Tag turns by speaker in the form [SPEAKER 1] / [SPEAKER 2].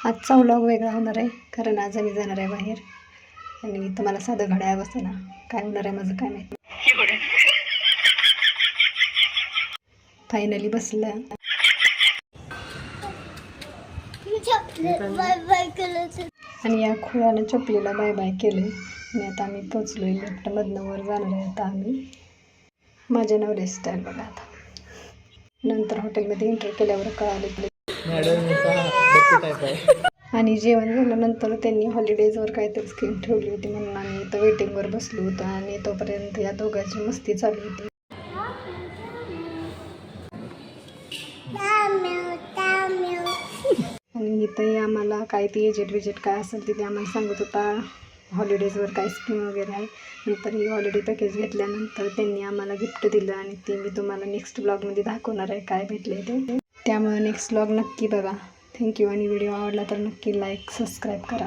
[SPEAKER 1] आजचा व्लॉग वेगळा होणार आहे कारण आज आम्ही जाणार आहे बाहेर. आणि तुम्हाला साधं घड्याळ बसतं ना काय होणार आहे माझं काय माहिती. फायनली बसलं. आणि या खुळ्यानं चपलीला बाय बाय केले आणि आता आम्ही पोचलो लेफ्टमधनं वर जाणार आहे आता आम्ही. माझ्या नवरे स्टाईल बघा आता. नंतर हॉटेलमध्ये एंटर केल्यावर कळाले. आणि जेवण झाल्यानंतर त्यांनी हॉलिडेजवर काहीतरी स्कीम ठेवली होती म्हणून आम्ही इथं वेटिंगवर बसलो होतो आणि तोपर्यंत या दोघांची मस्ती चालू होती. आणि इथंही आम्हाला काय ती एजेट विजेट काय असेल तिथे आम्हाला सांगत होता. हॉलिडेजवर काय स्कीम वगैरे आहे. नंतर ही हॉलिडे पॅकेज घेतल्यानंतर त्यांनी आम्हाला गिफ्ट दिलं आणि ते मी तुम्हाला नेक्स्ट ब्लॉगमध्ये दाखवणार आहे काय भेटले ते. त्यामुळे नेक्स्ट ब्लॉग नक्की बघा. थँक्यू आणि व्हिडिओ आवडला तर नक्की लाईक सबस्क्राईब करा.